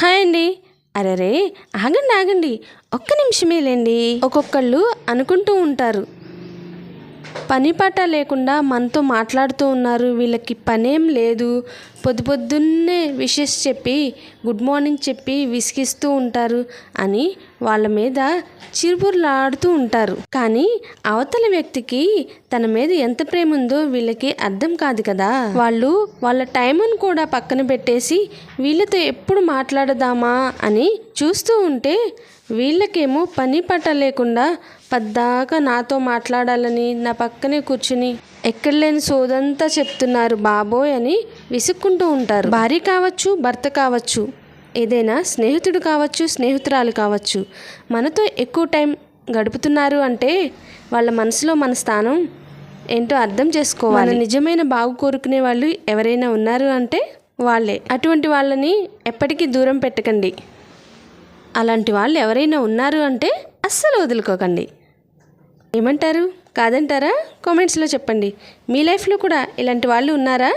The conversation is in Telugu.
హాయ్ అండి అరెరే ఆగండి ఆగండి. ఒక్క నిమిషమేలేండి ఒక్కొక్కళ్ళు అనుకుంటూ ఉంటారు. పని పాట లేకుండా మనతో మాట్లాడుతూ ఉన్నారు. వీళ్ళకి పనేం లేదు. పొద్దు పొద్దున్నే విషెస్ చెప్పి గుడ్ మార్నింగ్ చెప్పి విసిగిస్తూ ఉంటారు అని వాళ్ళ మీద చిరుబుర్లాడుతూ ఉంటారు. కానీ అవతల వ్యక్తికి తన మీద ఎంత ప్రేమ ఉందో వీళ్ళకి అర్థం కాదు కదా. వాళ్ళు వాళ్ళ టైంను కూడా పక్కన పెట్టేసి వీళ్ళతో ఎప్పుడు మాట్లాడదామా అని చూస్తూ ఉంటే వీళ్ళకేమో పని పట్ట లేకుండా పద్దాకా నాతో మాట్లాడాలని నా పక్కనే కూర్చుని ఎక్కడ లేని సోదంతా చెప్తున్నారు బాబోయ్ అని విసుక్కుంటూ ఉంటారు. భార్య కావచ్చు భర్త కావచ్చు ఏదైనా స్నేహితుడు కావచ్చు స్నేహితురాలు కావచ్చు మనతో ఎక్కువ టైం గడుపుతున్నారు అంటే వాళ్ళ మనసులో మన స్థానం ఏంటో అర్థం చేసుకోవాలి. మన నిజమైన బాగు కోరుకునే వాళ్ళు ఎవరైనా ఉన్నారు అంటే వాళ్ళే. అటువంటి వాళ్ళని ఎప్పటికీ దూరం పెట్టకండి. అలాంటి వాళ్ళు ఎవరైనా ఉన్నారు అంటే అస్సలు వదులుకోకండి. ఏమంటారు? కాదంటారా? కామెంట్స్లో చెప్పండి. మీ లైఫ్లో కూడా ఇలాంటి వాళ్ళు ఉన్నారా?